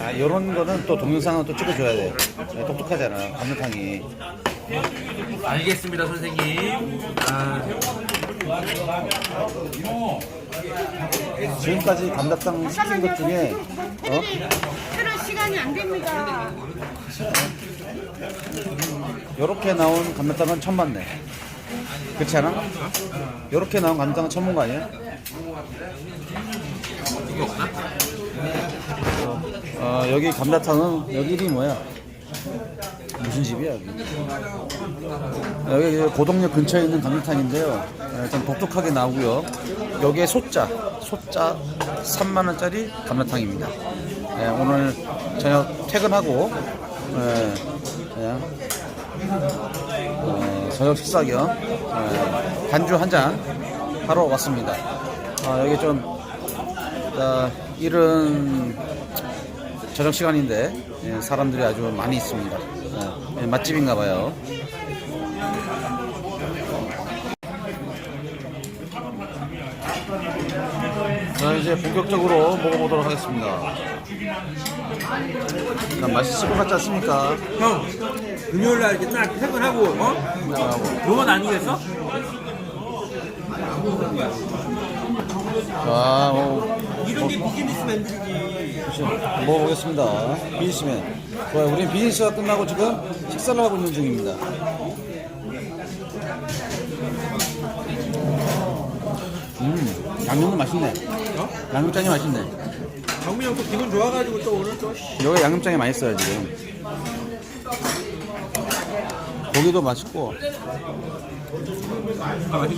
아, 이런 거는 또 동영상은 또 찍어줘야 돼. 네, 똑똑하잖아, 감자탕이. 알겠습니다, 선생님. 아, 지금까지 감자탕 시킨 것 중에, 어? 그럴 시간이 안 됩니다. 요렇게 나온 감자탕은 처음 봤네. 그렇지 않아? 요렇게 나온 감자탕은 처음 본 거 아니야? 이게 없나? 어, 여기 감자탕은, 여기 이름이 뭐야? 무슨 집이야, 여기? 여기 고동역 근처에 있는 감자탕인데요. 예, 좀 독특하게 나오고요. 여기에 소자, 소자 3만 원짜리 감자탕입니다. 예, 오늘 저녁 퇴근하고, 예, 그냥, 어, 저녁 식사 겸, 예, 반주 한 잔 하러 왔습니다. 아, 여기 좀, 어, 이른 저녁 시간인데 예, 사람들이 아주 많이 있습니다. 예, 맛집인가 봐요. 자 이제 본격적으로 먹어보도록 하겠습니다. 자, 맛있을 것 같지 않습니까? 형, 금요일 날 이렇게 딱 퇴근하고, 어? 요건 아니겠어? 자, 뭐, 이런 게 비즈니스맨들이지. 그렇죠. 먹어보겠습니다. 비즈니스맨. 좋아요. 우린 비즈니스가 끝나고 지금 식사를 하고 있는 중입니다. 음, 양념도 맛있네. 어? 양념장이 맛있네. 정민이 형또 기분 좋아가지고 또 오늘 또, 씨. 여기 양념장이 맛있어요, 지금. 고기도 맛있고. 아,